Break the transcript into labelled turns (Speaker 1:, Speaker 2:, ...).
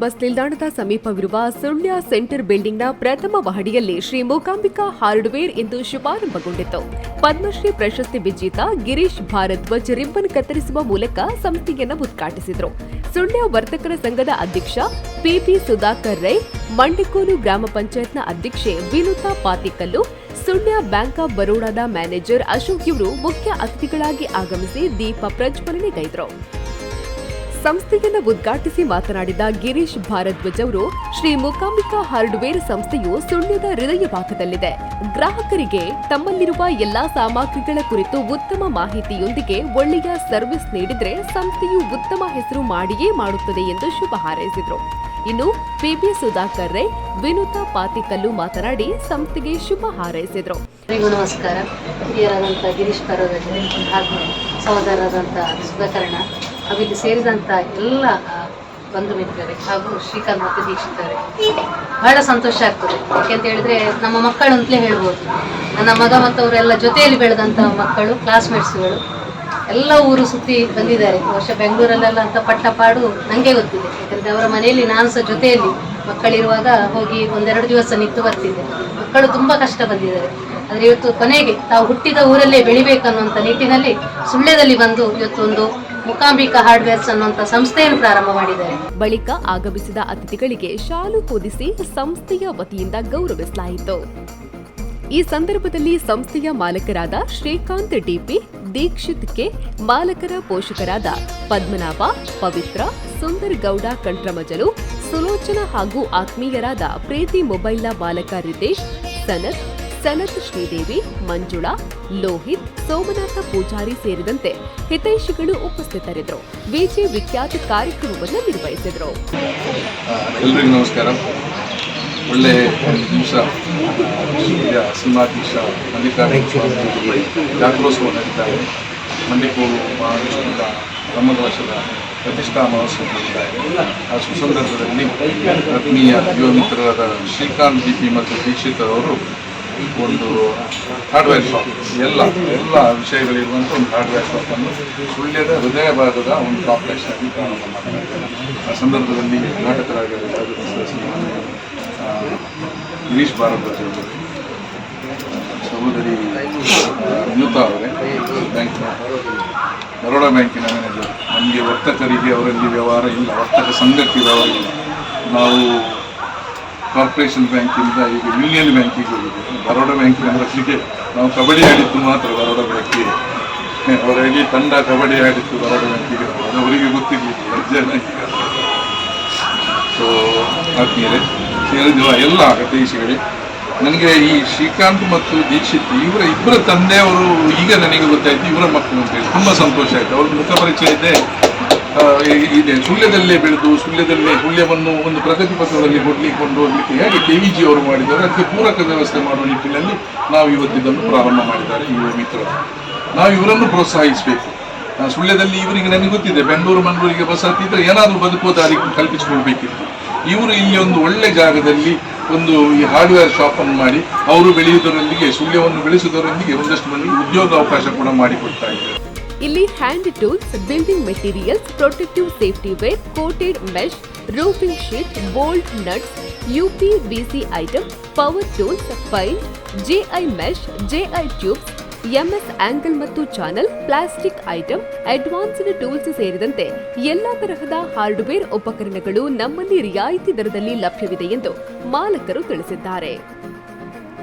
Speaker 1: Bus ನಿಲ್ದಾಣದ ಸಮೀಪವಿರುವ Sullia centre ಬಿಲ್ಡಿಂಗ್ನ ಪ್ರಥಮ ಮಹಡಿಯಲ್ಲಿ ಶ್ರೀ ಮೂಕಾಂಬಿಕಾ ಹಾರ್ಡ್ವೇರ್ ಎಂದು ಶುಭಾರಂಭಗೊಂಡಿತು. ಪದ್ಮಶ್ರೀ ಪ್ರಶಸ್ತಿ ವಿಜೇತ ಗಿರೀಶ್ ಭಾರದ್ವಾಜ್ ರಿಬ್ಬನ್ ಕತ್ತರಿಸುವ ಮೂಲಕ ಸಂಸ್ಥೆಯನ್ನು ಉದ್ಘಾಟಿಸಿದರು. ಸುಳ್ಯ ವರ್ತಕರ ಸಂಘದ ಅಧ್ಯಕ್ಷ ಪಿಪಿ ಸುಧಾಕರ್ ರೈ ಮಂಡಿಕೋಲು ಗ್ರಾಮ ಪಂಚಾಯತ್ನ ಅಧ್ಯಕ್ಷೆ ವಿನುತಾ ಪಾತಿಕಲ್ಲು ಸುಳ್ಯ ಬ್ಯಾಂಕ್ ಆಫ್ ಬರೋಡಾದ ಮ್ಯಾನೇಜರ್ ಅಶೋಕ್ ಇವರು ಮುಖ್ಯ ಅತಿಥಿಗಳಾಗಿ ಆಗಮಿಸಿ ದೀಪ ಪ್ರಜ್ವಲನೆಗೈದರು ಸಂಸ್ಥೆಯನ್ನು ಉದ್ಘಾಟಿಸಿ ಮಾತನಾಡಿದ ಗಿರೀಶ್ ಭಾರದ್ವಾಜ್ ಅವರು, ಶ್ರೀ ಮುಕಾಂಬಿಕಾ ಹಾರ್ಡ್ವೇರ್ ಸಂಸ್ಥೆಯು ಹೃದಯ ಭಾಗದಲ್ಲಿದೆ ಗ್ರಾಹಕರಿಗೆ ತಮ್ಮಲ್ಲಿರುವ ಎಲ್ಲಾ ಸಾಮಗ್ರಿಗಳ ಕುರಿತು ಉತ್ತಮ ಮಾಹಿತಿಯೊಂದಿಗೆ ಒಳ್ಳೆಯ ಸರ್ವಿಸ್ ನೀಡಿದ್ರೆ ಸಂಸ್ಥೆಯು ಉತ್ತಮ ಹೆಸರು ಮಾಡಿಯೇ ಮಾಡುತ್ತದೆ ಎಂದು ಶುಭ ಹಾರೈಸಿದರು. ಇನ್ನು ಪಿಬಿ ಸುಧಾಕರ್ ರೈ, ವಿನುತಾ ಪಾತಿಕಲ್ಲು ಮಾತನಾಡಿ ಸಂಸ್ಥೆಗೆ ಶುಭ ಹಾರೈಸಿದರು.
Speaker 2: ನಮಸ್ಕಾರ. ಗಿರೀಶ್ ಸಹೋದರರಾದಂಥ ಸುಧಾಕರಣ ಇಲ್ಲಿ ಸೇರಿದಂಥ ಎಲ್ಲ ಬಂಧು ಮಿತ್ರರೇ ಹಾಗೂ ಶ್ರೀಕಾಂತ್ ಮತ್ತು ದೀಕ್ಷಿತರೆ. ಬಹಳ ಸಂತೋಷ ಆಗ್ತದೆ. ಯಾಕೆಂತ ಹೇಳಿದ್ರೆ ನಮ್ಮ ಮಕ್ಕಳು ಅಂತಲೇ ಹೇಳ್ಬೋದು. ನನ್ನ ಮಗ ಮತ್ತು ಅವರೆಲ್ಲ ಜೊತೆಯಲ್ಲಿ ಬೆಳೆದಂಥ ಮಕ್ಕಳು ಕ್ಲಾಸ್ಮೇಟ್ಸ್ಗಳು ಎಲ್ಲ ಊರು ಸುತ್ತಿ ಬಂದಿದ್ದಾರೆ. ವರ್ಷ ಬೆಂಗಳೂರಲ್ಲೆಲ್ಲ ಅಂತ ಪಟ್ಟ ಪಾಡು ನನಗೆ ಗೊತ್ತಿದೆ. ಯಾಕಂದರೆ ಅವರ ಮನೆಯಲ್ಲಿ ನಾನು ಸಹ ಜೊತೆಯಲ್ಲಿ ಮಕ್ಕಳಿರುವಾಗ ಹೋಗಿ ಒಂದೆರಡು ದಿವಸ ನಿಂತು ಬರ್ತಿದ್ದೆ. ಮಕ್ಕಳು ತುಂಬ ಕಷ್ಟ ಬಂದಿದ್ದಾರೆ. ಆದರೆ ಇವತ್ತು ಕೊನೆಗೆ ತಾವು ಹುಟ್ಟಿದ ಊರಲ್ಲೇ ಬೆಳಿಬೇಕನ್ನುವಂಥ ನಿಟ್ಟಿನಲ್ಲಿ ಸುಳ್ಳ್ಯದಲ್ಲಿ ಬಂದು ಇವತ್ತು ಒಂದು ಮುಕಾಂಬಿಕಾ ಹಾರ್ಡ್ವೇರ್ಸ್ ಅನ್ನುವಂಥ ಸಂಸ್ಥೆಯನ್ನು ಪ್ರಾರಂಭ ಮಾಡಿದ್ದಾರೆ.
Speaker 1: ಬಳಿಕ ಆಗಮಿಸಿದ ಅತಿಥಿಗಳಿಗೆ ಶಾಲು ಹೊದಿಸಿ ಸಂಸ್ಥೆಯ ವತಿಯಿಂದ ಗೌರವಿಸಲಾಯಿತು. ಈ ಸಂದರ್ಭದಲ್ಲಿ ಸಂಸ್ಥೆಯ ಮಾಲಕರಾದ Srikanth D P, Dikshith K, ಮಾಲಕರ ಪೋಷಕರಾದ ಪದ್ಮನಾಭ, ಪವಿತ್ರ, ಸುಂದರ್ ಗೌಡ ಕಂಟ್ರಮಜಲು ಸುಲೋಚನಾ ಹಾಗೂ ಆತ್ಮೀಯರಾದ ಪ್ರೀತಿ ಮೊಬೈಲ್ನ ಬಾಲಕ ರಿತೇಶ್, ಸನತ್ ಸನತ್ ಶ್ರೀದೇವಿ, ಮಂಜುಳಾ, ಲೋಹಿತ್, ಸೋಮನಾಥ ಪೂಜಾರಿ ಸೇರಿದಂತೆ ಹಿತೈಷಿಗಳು ಉಪಸ್ಥಿತರಿದ್ದರು. ವಿಜೆ ವಿಖ್ಯಾತ ಕಾರ್ಯಕ್ರಮವನ್ನು ನಿರ್ವಹಿಸಿದರು.
Speaker 3: ಎಲ್ರಿಗೂ ನಮಸ್ಕಾರ. ಒಳ್ಳೆ ಈಗ ಸಿಂಹಾಧೀಶ ಮಲ್ಲಿಕಾರ್ಜುನ ಜಾತ್ರೋತ್ಸವ ನಡೀತಾ ಇದೆ ಮಂಡಿಕೋಲು ಮಹಾವಿಷ್ಣುವಿನ ಬ್ರಹ್ಮಕಲಶದ ಪ್ರತಿಷ್ಠಾ ಮಹೋತ್ಸವ ನಡೀತಾ ಇದೆ. ಆ ಸುಸಂದರ್ಭದಲ್ಲಿ ಆತ್ಮೀಯ ಯುವ ಮಿತ್ರರಾದ ಶ್ರೀಕಾಂತ್ ಡಿ ಪಿ ಮತ್ತು ದೀಕ್ಷಿತ್ ಅವರು ಒಂದು ಹಾರ್ಡ್ವೇರ್ ಶಾಪ್ ಎಲ್ಲ ಎಲ್ಲ ವಿಷಯಗಳಿರುವಂಥ ಒಂದು ಹಾರ್ಡ್ವೇರ್ ಶಾಪ್ ಅನ್ನು ಸುಳ್ಯದ ಹೃದಯ ಭಾಗದ ಒಂದು ಕಾಂಪ್ಲೆಕ್ಸ್ ಆಗಿ ಆ ಸಂದರ್ಭದಲ್ಲಿ ನಾಟಕರಾಗಿರುವ ಗಿರೀಶ್ ಭಾರದ್ವಾಜ್ ಅವರು ಸಹೋದರಿ ವಿನುತಾ ಅವರೇ ಬ್ಯಾಂಕಿನ ಬರೋಡಾ ಬ್ಯಾಂಕಿನ ಮ್ಯಾನೇಜರ್ ನಮಗೆ ವರ್ತಕರಿಗೆ ಅವರಲ್ಲಿ ವ್ಯವಹಾರ ಇಲ್ಲ, ವರ್ತಕ ಸಂಘಕ್ಕೆ ವ್ಯವಹಾರ ನಾವು ಕಾರ್ಪೊರೇಷನ್ ಬ್ಯಾಂಕಿಂದ ಈಗ ಯೂನಿಯನ್ ಬ್ಯಾಂಕಿಗೆ ಹೋಗಿದೆ. ಬರೋಡಾ ಬ್ಯಾಂಕಿನ ಬರಲಿಕ್ಕೆ ನಾವು ಕಬಡ್ಡಿ ಆಡಿದ್ದು ಮಾತ್ರ ಬರೋಡಾ ಬ್ಯಾಂಕಿಗೆ. ಅವರ ಇಡೀ ತಂಡ ಕಬಡ್ಡಿ ಆಡಿತ್ತು ಬರೋಡಾ ಬ್ಯಾಂಕಿಗೆ ಅವರಿಗೆ ಗೊತ್ತಿರಲಿಲ್ಲ. ಎಷ್ಟು ಬ್ಯಾಂಕಿಗೆ ಸೊ ಆದ್ಮೇಲೆ ಸೇರಿದ ಎಲ್ಲ ದೇಶಗಳೇ ನನಗೆ ಈ ಶ್ರೀಕಾಂತ್ ಮತ್ತು ದೀಕ್ಷಿತ್ ಇವರ ಇಬ್ಬರ ತಂದೆಯವರು ಈಗ ನನಗೆ ಗೊತ್ತಾಯ್ತು. ಇವರ ಮಕ್ಕಳು ಅಂತ ಹೇಳಿ. ತುಂಬ ಸಂತೋಷ ಆಯಿತು. ಅವ್ರ ಮುಖ ಪರಿಚಯ ಇದೆ. ಇದೆ. ಸುಳ್ಯದಲ್ಲೇ ಬೆಳೆದು ಸುಳ್ಯದಲ್ಲೇ ಸುಳ್ಯವನ್ನು ಒಂದು ಪ್ರಗತಿ ಪಥದಲ್ಲಿ ಕೊಡ್ಲಿಕ್ಕೆ ಕೊಂಡು ಹೋಗ್ಲಿಕ್ಕೆ ಹೇಗೆ ಕೆ ವಿ ಅವರು ಮಾಡಿದ್ದಾರೆ, ಅದಕ್ಕೆ ಪೂರಕ ವ್ಯವಸ್ಥೆ ಮಾಡುವ ನಿಟ್ಟಿನಲ್ಲಿ ನಾವು ಇವತ್ತಿದ್ದನ್ನು ಪ್ರಾರಂಭ ಮಾಡಿದ್ದಾರೆ, ಯುವ ಮಿತ್ರರು. ನಾವು ಇವರನ್ನು ಪ್ರೋತ್ಸಾಹಿಸಬೇಕು. ಸುಳ್ಯದಲ್ಲಿ ಇವರಿಗೆ ನನಗೆ ಗೊತ್ತಿದೆ, ಬೆಂಗಳೂರು, ಮಂಗಳೂರಿಗೆ ಬಸ್ ಹತ್ತಿದ್ರೆ ಏನಾದರೂ ಬದುಕುವ ದಾರಿ ಕಲ್ಪಿಸಿಕೊಳ್ಬೇಕಿತ್ತು ಇವರು ಇಲ್ಲಿ ಒಂದು ಒಳ್ಳೆ ಜಾಗದಲ್ಲಿ ಒಂದು ಈ ಹಾರ್ಡ್ವೇರ್ ಶಾಪನ್ನು ಮಾಡಿ, ಅವರು ಬೆಳೆಯುವುದರೊಂದಿಗೆ ಸುಳ್ಯವನ್ನು ಬೆಳೆಸುವುದರೊಂದಿಗೆ ಒಂದಷ್ಟು ಮಂದಿಗೆ ಉದ್ಯೋಗ ಅವಕಾಶ ಕೂಡ ಮಾಡಿಕೊಡ್ತಾ ಇದ್ದಾರೆ.
Speaker 1: ಇಲ್ಲಿ hand tools building materials protective safety wear coated mesh roofing sheet bolt nuts UPVC item power tools file GI mesh GI tubes MS angle ಮತ್ತು channel plastic item advanced tools ಸೇರಿದಂತೆ ಎಲ್ಲಾ ತರಹದ ಹಾರ್ಡ್ವೇರ್ ಉಪಕರಣಗಳು ನಮ್ಮಲ್ಲಿ ರಿಯಾಯಿತಿ ದರದಲ್ಲಿ ಲಭ್ಯವಿದೆ ಎಂದು ಮಾಲಕರು ತಿಳಿಸಿದ್ದಾರೆ.